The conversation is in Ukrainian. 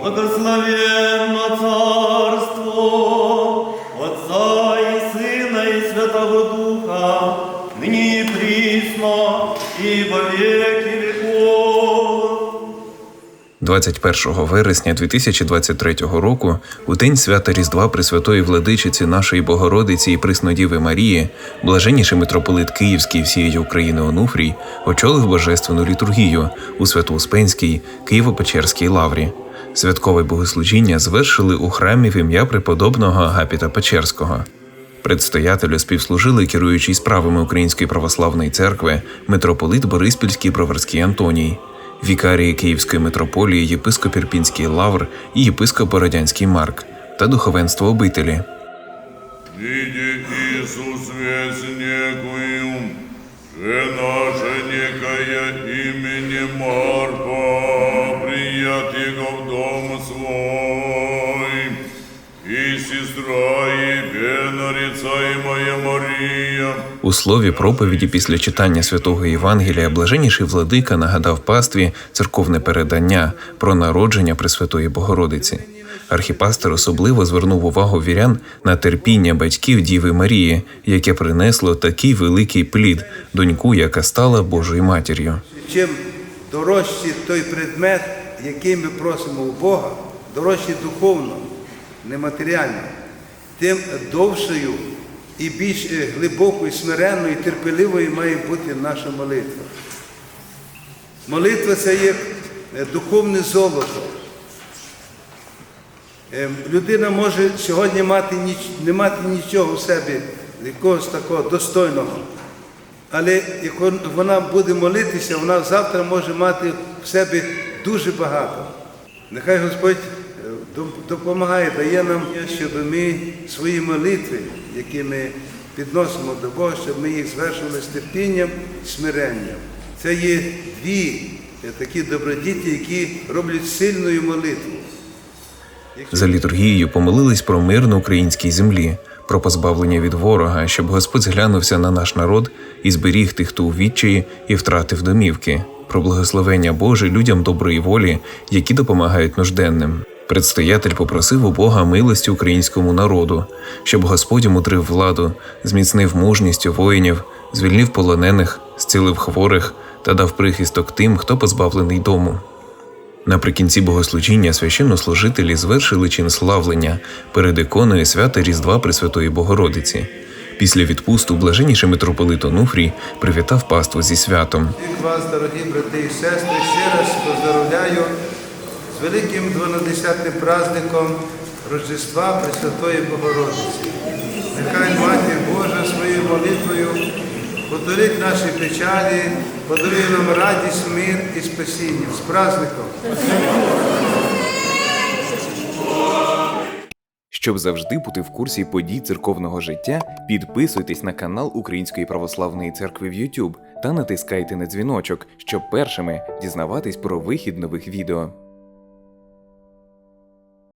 Благословенно царство Отца и Сына и Святого Духа, ныне и присно, и во веки веков. 21 вересня 2023 року, у день свята Різдва Пресвятої Владичиці нашої Богородиці і Преснодіви Марії, блаженніший митрополит Київський всієї України Онуфрій очолив божественну літургію у Свято-Успенській Києво-Печерській лаврі. Святкове богослужіння звершили у храмі в ім'я преподобного Агапіта Печерського. Предстоятелю співслужили керуючий справами Української православної церкви митрополит Бориспільський Броварський Антоній, вікарії Київської митрополії, єпископ Ірпінський Лавр і єпископ Бородянський Марк та духовенство обителі. Жена же некая имени Марфа, прият его в дом свой, и сестра У слові проповіді після читання святого Євангелія блаженніший владика нагадав пастві церковне передання про народження Пресвятої Богородиці. Архіпастер особливо звернув увагу вірян на терпіння батьків Діви Марії, яке принесло такий великий плід, доньку, яка стала Божою матір'ю. Чим дорожчий той предмет, який ми просимо у Бога, дорожчий духовно, нематеріально, тим довшою і більш е, глибокою, смиренною, терпеливою має бути наша молитва. Молитва це є е, духовне золото. Е, Людина може сьогодні мати, не мати нічого в себе, якогось такого достойного. Але як вона буде молитися, вона завтра може мати в себе дуже багато. Нехай Господь допомагає, дає нам, щоб ми свої молитви, які ми підносимо до Бога, щоб ми їх звершували з терпінням смиренням. Це є дві е, такі добродіті, які роблять сильною молитву. За літургією помолились про мир на українській землі, про позбавлення від ворога, щоб Господь зглянувся на наш народ і зберіг тих, хто у відчаї і втратив домівки, про благословення Боже людям доброї волі, які допомагають нужденним. Предстоятель попросив у Бога милості українському народу, щоб Господь умудрив владу, зміцнив мужність воїнів, звільнив полонених, зцілив хворих та дав прихисток тим, хто позбавлений дому. Наприкінці богослужіння священнослужителі звершили чин славлення перед іконою свята Різдва Пресвятої Богородиці. Після відпусту блаженніший митрополит Онуфрій привітав паству зі святом. Всіх вас, дорогі брати і сестри, ще раз поздравляю з великим 12-тим праздником Рождества Пресвятої Богородиці. Нехай Матір Божа своєю молитвою подолить наші печалі, подарує нам радість, мир і спасіння. З праздником! Щоб завжди бути в курсі подій церковного життя, підписуйтесь на канал Української православної церкви в YouTube та натискайте на дзвіночок, щоб першими дізнаватись про вихід нових відео.